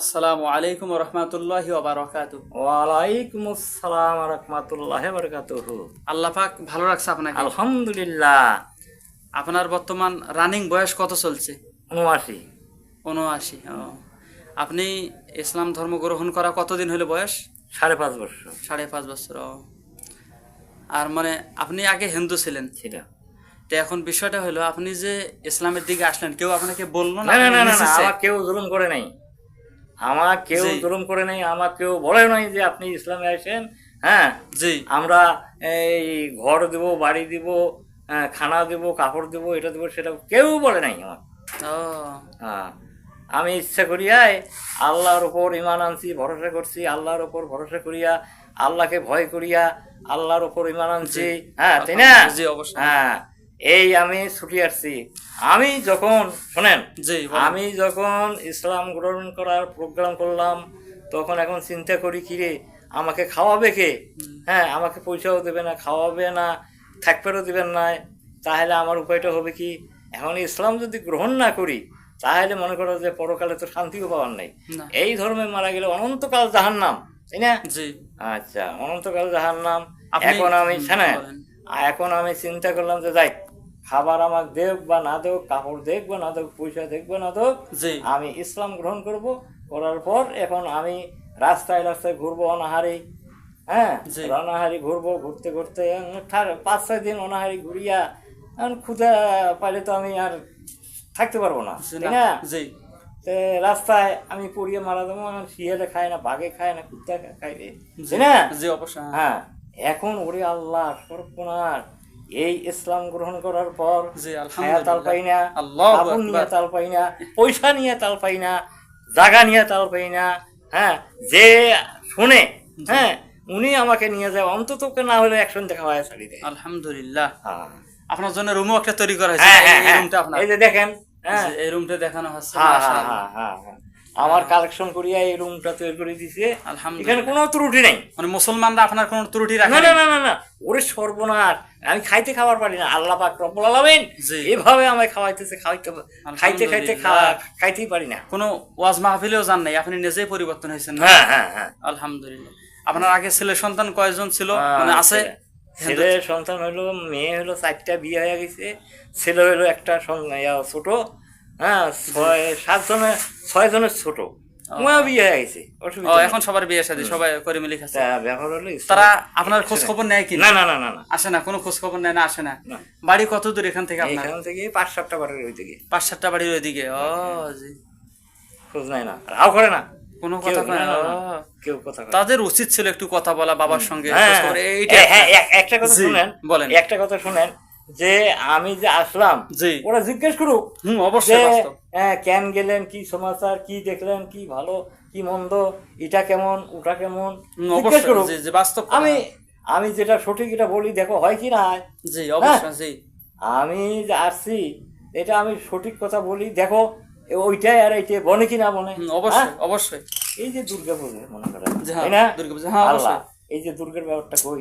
আসসালামু আলাইকুম রহমতুল্লাহি ওবারাকাত ওয়ালাইকুম আসসালাম রহমতুল্লাহ বরকাতুহু। আল্লাহ পাক ভালো রাখছে আপনাকে? আলহামদুলিল্লাহ। আপনার বর্তমান রানিং বয়স কত চলছে? উনআশি। উনআশি আপনি ইসলাম ধর্ম গ্রহণ করা কতদিন হলো বয়স? সাড়ে পাঁচ বছর। সাড়ে পাঁচ বছর আর মানে আপনি আগে হিন্দু ছিলেন। ছিল তো এখন বিষয়টা হলো আপনি যে ইসলামের দিকে আসলেন কেউ আপনাকে বলল না কেউ জুলুম করে নাই। আমার কেউ। জুলুম করে নাই আমার কেউ বলে নাই যে আপনি ইসলামে আসেন হ্যাঁ? জি। আমরা এই ঘর দিব বাড়ি দিব হ্যাঁ, খানা দিব কাপড় দিব এটা দিব সেটা কেউ বলে নাই আমার। ও। হ্যাঁ আমি ইচ্ছা করিয়াই আল্লাহর ওপর ইমান আনছি ভরসা করছি আল্লাহর ওপর ভরসা করিয়া আল্লাহকে ভয় করিয়া আল্লাহর ওপর ইমান আনছি। হ্যাঁ তাই না? অবশ্যই। হ্যাঁ এই আমি ছুটি আসছি। আমি যখন শোনেন আমি যখন ইসলাম গ্রহণ করার প্রোগ্রাম করলাম তখন এখন চিন্তা করি কি রে আমাকে খাওয়াবে কে? হ্যাঁ আমাকে পয়সাও দেবে না খাওয়াবে না থাকবেও দেবেন না। তাহলে আমার উপায়টা হবে কি এখন ইসলাম যদি গ্রহণ না করি তাহলে মনে করো যে পরকালে তো শান্তিও পাওয়ার নেই। এই ধর্মে মারা গেলে অনন্তকাল জাহান নাম তাই না? আচ্ছা অনন্তকাল জাহার নাম এখন আমি শোনেন এখন আমি চিন্তা করলাম যে যাই খাবার আমাকে দেখ বা না দেখ কাপড় দেখ বা না দেখ পয়সা দেখব না দেখ আমি ইসলাম গ্রহণ করব। করার পর এখন আমি রাস্তায় রাস্তায় ঘুরবো অনাহারি হ্যাঁ? অনাহারি ঘুরবো ঘুরতে ঘুরতে পাঁচ ছয় দিন অনাহারি ঘুরিয়া এখন ক্ষুধা পাইলে তো আমি আর থাকতে পারব না তাই না, রাস্তায় আমি পড়িয়ে মারা দেবো শিয়ালে খায় না বাঘে খায় না কুত্তা খায় রে না হ্যাঁ। হ্যাঁ এখন ওরে আল্লাহ সর্বনাশ এই ইসলাম গ্রহণ করার পর তাল পাই না কাপড় নিয়ে তাল পাই না পয়সা নিয়ে তাল পাই না জায়গা নিয়ে তাল পাই না হ্যাঁ যে শুনে হ্যাঁ উনি আমাকে নিয়ে যায় অন্তত না হলে একশন দেখা হয় ছাড়ি দেয়। আলহামদুলিল্লাহ। হ্যাঁ। আপনার জন্য রুমও একটা তৈরি করা হয়েছে হ্যাঁ, এই- এই হ্যাঁ। রুমটা আপনার। এই যে দেখেন হ্যাঁ। এই রুমটা দেখানো হচ্ছে। হ্যাঁ, হ্যাঁ, হ্যাঁ। আমার কালেকশন করিয়া এই রুমটা তৈরি করে দিছে। এখানে কোনো ত্রুটি নেই। মানে মুসলমানরা আপনার কোনো ত্রুটি রাখে না না? না না ওরে সর্বনাশ। আমি খাইতে খাবার পারি না। আল্লাহ পাক রব্বুল আলামিন। এভাবে আমায় খাওয়াইতেছে খাওয়াইতে খাইতে খাইতে খাওয়া খাইতেই পারি না। কোনো ওয়াজ মাহফিলেও যান নাই। আপনি নিজেই পরিবর্তন হয়েছেন না? হ্যাঁ হ্যাঁ হ্যাঁ। আলহামদুলিল্লাহ। আপনার আগে ছেলে সন্তান কয়জন ছিল? মানে আছে? ছেলে- সন্তান হলো মেয়ে হলো চারটা বিয়ে হয়ে গেছে। ছেলে হলো একটা ছোট। হ্যাঁ ছয় সাত জনের ছয় জনের ছোট বিয়ে হয়ে গেছে ও এখন সবার বিয়ে শাদী সবাই করে মিলে খাচ্ছে। ব্যাপার হলো তারা আপনার খোঁজ খবর নেয় কি? না না না না আসে না কোনো খোঁজ খবর নেয় না আসে না। বাড়ি কত দূর এখান থেকে আপনার? এখান থেকে পাঁচ সাতটা বারের ওই থেকে পাঁচ সাতটা বাড়ির ওইদিকে ও জি। খোঁজ নাই না রাও করে না। কোনো কথা না। কেউ কথা তাদের উচিত ছিল একটু কথা বলা বাবার সঙ্গে হ্যাঁ, হ্যাঁ, হ্যাঁ, এক- একটা কথা শুনেন। বলেন। একটা কথা শুনেন যে আমি যে আসলাম ওরা জিজ্ঞেস করুক অবশ্যই হ্যাঁ, কেন গেলেন কি সমাচার কি দেখলেন কি ভালো কি মন্দ এটা কেমন ওটা কেমন? জিজ্ঞেস করুক। আমি আমি যেটা সঠিক এটা বলি দেখো হয় কি না জি অবশ্যই আমি যে আসছি এটা আমি সঠিক কথা বলি দেখো ওইটাই আর এইটাই বনে কি না বনে? অবশ্যই হ্যাঁ? অবশ্যই। এই যে দুর্গা পুজো মনে করেন হ্যাঁ, হ্যাঁ, এই যে দুর্গার ব্যাপারটা কই?